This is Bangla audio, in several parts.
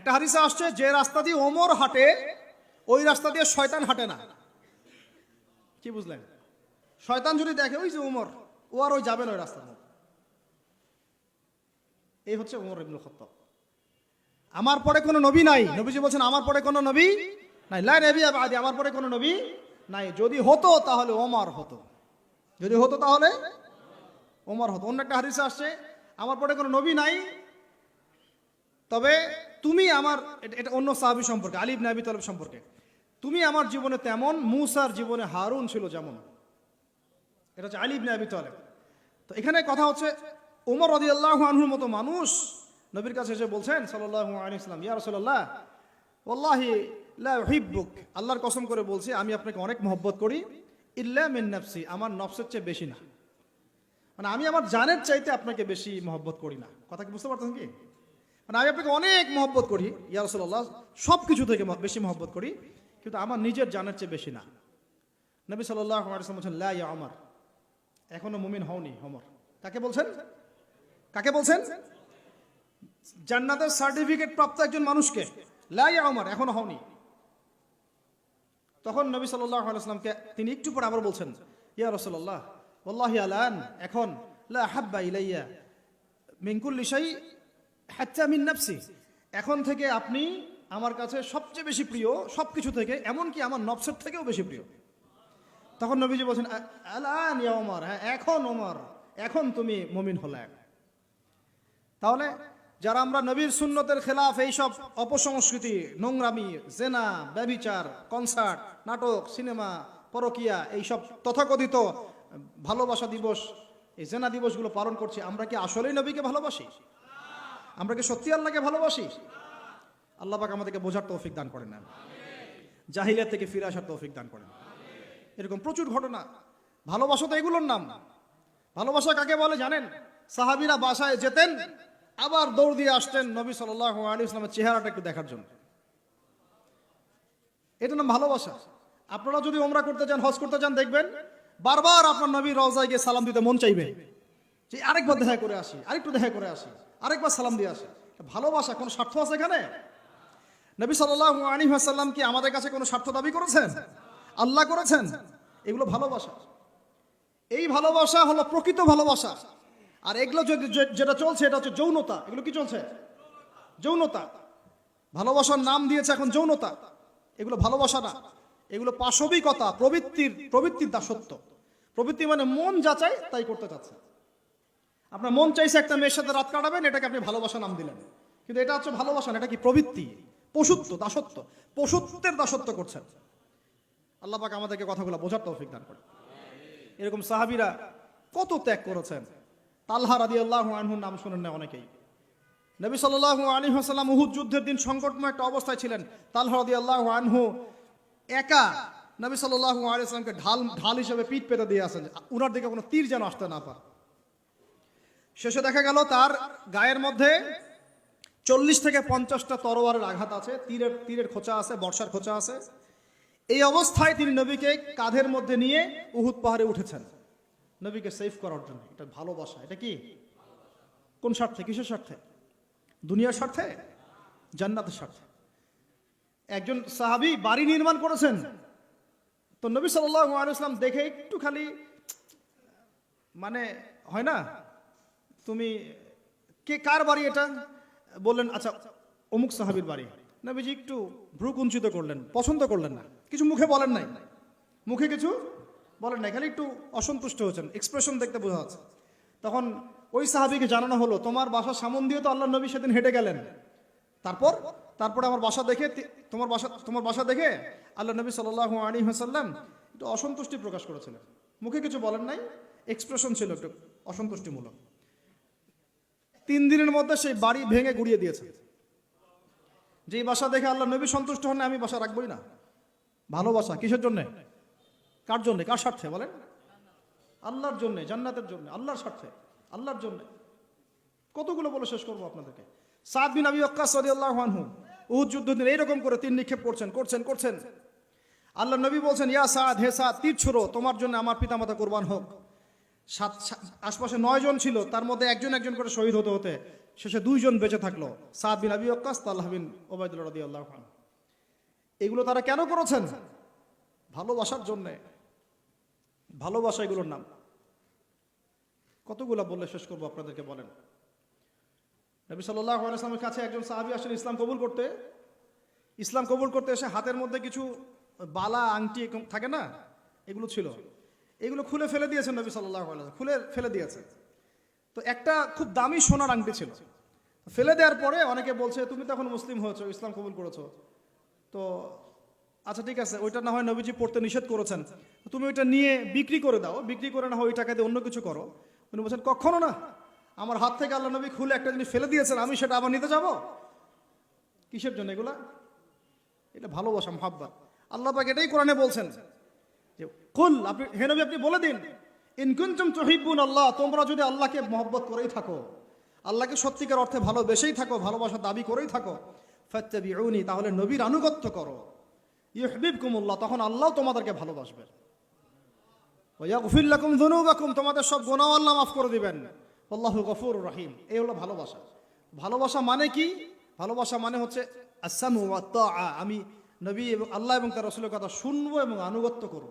একটা হাদিসে আসছে, যে রাস্তা দিয়ে ওমর হাঁটে, ওই রাস্তা দিয়ে শয়তান হাঁটে না। কি বুঝলেন? শয়তান যদি দেখে, ওই যে উমর ও আর ওই যাবে না ওই রাস্তা এই হচ্ছে উমর ইবনুল খত্তাব। আমার পরে কোনো নবী নাই। নবীজি বলছেন, আমার পরে কোনো নবী নাই। লাই নবী আদি, আমার পরে কোনো নবী নাই। যদি হতো, তাহলে ওমর হতো। যদি হতো, তাহলে ওমর হতো। অন্য একটা হাদিসে আসছে, আমার পরে কোনো নবী নাই। তবে তুমি আমার, এটা- অন্য সাহাবি সম্পর্কে আলিব নাবি তলব সম্পর্কে, তুমি আমার জীবনে তেমন, মুসার জীবনে হারুন ছিল যেমন। এটা হচ্ছে আলিব নাবি তলেব। তো এখানে কথা হচ্ছে ওমর রদি আল্লাহ আনহুর মতো মানুষ, নবীর কাছে এসে বলছেন সাল্লাহ ইসলাম ইয়া রসল্লাহ ওল্লাহি হিব্বুক আল্লাহর কসম করে বলছি, আমি আপনাকে অনেক মহব্বত করি, ইল্লা মিন নাফসি, আমার নফসের চেয়ে বেশি না। মানে আমি আমার জানের চাইতে আপনাকে বেশি মহব্বত করি না। কথা কি বুঝতে পারতেন কি? মানে আমি আপনাকে অনেক মহব্বত করি, ইয়া রসল্লাহ সব কিছু থেকে বেশি মহব্বত করি, কিন্তু আমার নিজের জানের চেয়ে বেশি না। নবী সাল্লাহ বলছেন, লা অমর এখনও মুমিন হওনি অমর কাকে বলছেন? কাকে বলছেন? জান্নাতের সার্টিফিকেট প্রাপ্ত একজন মানুষকে। লা ইয়া অমর এখনও হওনি। তখন নবী সাল্লাহ আলাইসলামকে তিনি একটু পরে আবার বলছেন, ইয়া রসল্লাহ ওল্লাহি আলান এখন লা হাব্বা ইলাইয়া মিঙ্কুল লিসাই হাচ্চা মিন নাফসি। এখন থেকে আপনি আমার কাছে সবচেয়ে বেশি প্রিয় সব কিছু থেকে, এমনকি আমার নফসের থেকেও বেশি প্রিয়। তখন নবীজি বলছেন আলান ইয়া ওমর হ্যাঁ এখন ওমর, এখন তুমি মমিন হলে। তাহলে যারা আমরা নবীর সুন্নতের খেলাফ, এইসব অপসংস্কৃতি, নোংরামি, জেনা ব্যবিচার কনসার্ট, নাটক, সিনেমা, পরকিয়া, এইসব তথাকথিত ভালোবাসা দিবস, এই জেনা দিবসগুলো পালন করছি, আমরা কি আসলেই নবীকে ভালোবাসি? আমরা কি সত্যি আল্লাহকে ভালোবাসি? আল্লাহ পাক আমাদেরকে বোঝার তৌফিক দান করেন না জাহিলিয়া থেকে ফিরে আসার তৌফিক দান করেন। এরকম প্রচুর ঘটনা। ভালোবাসা তো এগুলোর নাম। না ভালোবাসা কাকে বলে জানেন? সাহাবিরা বাসায় যেতেন, আবার দৌড় দিয়ে আসতেন নবী সাল্লাহ আলী ইসলামের চেহারাটা একটু দেখার জন্য। এটা নাম ভালোবাসা। আপনারা যদি ওমরা করতে চান, হজ করতে চান, দেখবেন বারবার আপনার নবী রওজায় গিয়ে সালাম দিতে মন চাইবে। যে আরেকবার দেখা করে আসি, আরেকটু দেখা করে আসি। আরেকবার সালাম দিয়ে আসি। ভালোবাসা কোনো স্বার্থ আছে এখানে? নবী সাল্লাহ সাল্লাম কি আমাদের কাছে কোনো স্বার্থ দাবি করেছেন? আল্লাহ করেছেন? এগুলো ভালোবাসা এই ভালোবাসা হলো প্রকৃত ভালোবাসা আর এগুলো যদি যেটা চলছে, এটা হচ্ছে যৌনতা। এগুলো কি চলছে? যৌনতা। ভালোবাসার নাম দিয়েছে এখন যৌনতা। এগুলো ভালোবাসা না। এগুলো পাশবিকতা, প্রবৃত্তির প্রবৃত্তির দাসত্ব। প্রবৃত্তি মানে মন যা চাই তাই করতে চাচ্ছে। আপনার মন চাইছে একটা মেয়ের সাথে রাত কাটাবেন, এটাকে আপনি ভালোবাসা নাম দিলেন। কিন্তু এটা হচ্ছে ভালোবাসা এটা কি প্রবৃত্তি? পশুত্ব, দাসত্ব। পশুত্বের দাসত্ব করছেন। আল্লাহ পাক আমাদেরকে কথাগুলো বোঝার তৌফিক দান করে এরকম সাহাবিরা কত ত্যাগ করেছেন। তালহা রাদি আল্লাহ আনহুর নাম শুনেন না অনেকেই। নবী সাল্লাহ আলী হাসাল্লাম উহুদ যুদ্ধের দিন সংকটময় একটা অবস্থায় ছিলেন। তালহা রাদি আল্লাহ আনহু একা নবী সাল্লাহ আলিয়াকে ঢাল ঢাল হিসেবে পিঠ পেতে দিয়ে আসেন। উনার দিকে কোনো তীর যেন আসতে না পারে। শেষে দেখা গেল তার গায়ের মধ্যে চল্লিশ থেকে পঞ্চাশটা তরোয়ারের আঘাত আছে, তীরের তীরের খোঁচা আছে, বর্ষার খোঁচা আছে। এই অবস্থায় তিনি নবীকে কাঁধের মধ্যে নিয়ে উহুদ পাহাড়ে উঠেছেন। নবীকে সেফ করার জন্য। এটা ভালোবাসা। এটা কি? কোন স্বার্থে? কিসের স্বার্থে? দুনিয়ার স্বার্থে? জান্নাতের স্বার্থে? একজন সাহাবী বাড়ি নির্মাণ করেছেন। তো নবী আলাইহি দেখে একটু খালি মানে হয় না? তুমি কে, কার বাড়ি এটা? বললেন আচ্ছা অমুক সাহাবীর বাড়ি। নবীজি একটু ভ্রু কুঞ্চিত করলেন, পছন্দ করলেন না। কিছু মুখে বলেন নাই। মুখে কিছু বলেন নাই, খালি একটু অসন্তুষ্ট হয়েছেন এক্সপ্রেশন দেখতে বোঝা যাচ্ছে। তখন ওই সাহাবীকে জানানো হলো, তোমার বাসার সামন দিয়ে তো আল্লাহ নবী সেদিন হেঁটে গেলেন। তারপর, তারপরে আমার বাসা দেখে তোমার বাসা তোমার বাসা দেখে আল্লাহ নবী সাল্লাহ আলী হাসাল্লাম একটু অসন্তুষ্টি প্রকাশ করেছিলেন। মুখে কিছু বলেন নাই এক্সপ্রেশন ছিল একটু অসন্তুষ্টিমূলক। তিন দিনের মধ্যে সেই বাড়ি ভেঙে গুড়িয়ে দিয়েছে। যে বাসা দেখে আল্লাহ নবী সন্তুষ্ট হন আমি বাসা রাখবই না। ভালোবাসা কিসের জন্যে? কার জন্যে? কার স্বার্থে বলেন? আল্লাহর জন্যে, জান্নাতের জন্য, আল্লাহর স্বার্থে, আল্লাহর জন্যে। কতগুলো বলে শেষ করব আপনাদেরকে? সাদ বিন আবি ওয়াক্কাস রাদিয়াল্লাহু আনহু, উহুদ যুদ্ধ দিন এইরকম করে তিন নিক্ষেপ করছেন করছেন করছেন। আল্লাহ নবী বলছেন, ইয়া সাদ, হে সাদ, তীর ছুড়ো, তোমার জন্য আমার পিতামাতা কোরবান হোক। সাত আশপাশে নয় জন ছিল, তার মধ্যে একজন একজন করে শহীদ হতে হতে শেষে দুইজন বেঁচে থাকল। সাদ বিন আবি ওয়াক্কাস তাল্লাহ বিন ওবায়দুল্লাহ আল্লাহ খান এগুলো তারা কেন করেছেন? ভালোবাসার জন্যে। ভালোবাসা এগুলোর নাম। কতগুলো বললে শেষ করব আপনাদেরকে বলেন। নবী সাল্লাহ আলাইসলামের কাছে একজন সাহাবি আসেন ইসলাম কবুল করতে। ইসলাম কবুল করতে এসে হাতের মধ্যে কিছু বালা, আংটি থাকে না, এগুলো ছিল। এগুলো খুলে ফেলে দিয়েছেন নবী সাল্লাহ খুলে ফেলে দিয়েছে তো একটা খুব দামি সোনার আংটি ছিল। ফেলে দেওয়ার পরে অনেকে বলছে, তুমি তো এখন মুসলিম হয়েছো, ইসলাম কবুল করেছ। তো আচ্ছা ঠিক আছে, ওইটা না হয় নবীজি পড়তে নিষেধ করেছেন। তুমি ওইটা নিয়ে বিক্রি করে দাও। বিক্রি করে না হয় ওই টাকা দিয়ে অন্য কিছু করো। উনি বলছেন, কখনো না। আমার হাত থেকে আল্লাহ নবী খুলে একটা জিনিস ফেলে দিয়েছেন, আমি সেটা আবার নিতে যাব? কিসের জন্য এগুলা? এটা ভালোবাসা, মহাব্বাত। আল্লাহ পাক এটাই কোরআনে বলছেন। কুল, আপনি হেনবি আপনি বলে দিন। ইনকুন্তুম তুহিব্বুন আল্লাহ, তোমরা যদি আল্লাহকে মহব্বত করেই থাকো, আল্লাহকে সত্যিকার অর্থে ভালোবেসেই থাকো ভালোবাসার দাবি করেই থাকো, ফাত্তাবিউনি, তাহলে নবীর আনুগত্য করো। ইউহিবকুমুল্লাহ তখন আল্লাহ তোমাদেরকে ভালোবাসবেন। ওয়াগফির লাকুম যুনুবাকুম, তোমাদের সব গুনাহ আল্লাহ মাফ করে দিবেন। আল্লাহু গফুরুর রহিম, এই হলো ভালোবাসা। ভালোবাসা মানে কি? ভালোবাসা মানে হচ্ছে আসামু আমি নবী এবং আল্লাহ এবং তার রাসূলের কথা শুনব এবং আনুগত্য করব।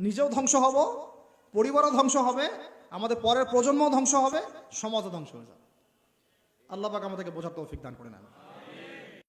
নিজেও ধ্বংস হব, পরিবারও ধ্বংস হবে, আমাদের পরের প্রজন্মও ধ্বংস হবে, সমাজও ধ্বংস হয়ে যাবে। আল্লাহ পাক আমাদেরকে বোঝার তৌফিক দান করে নেন।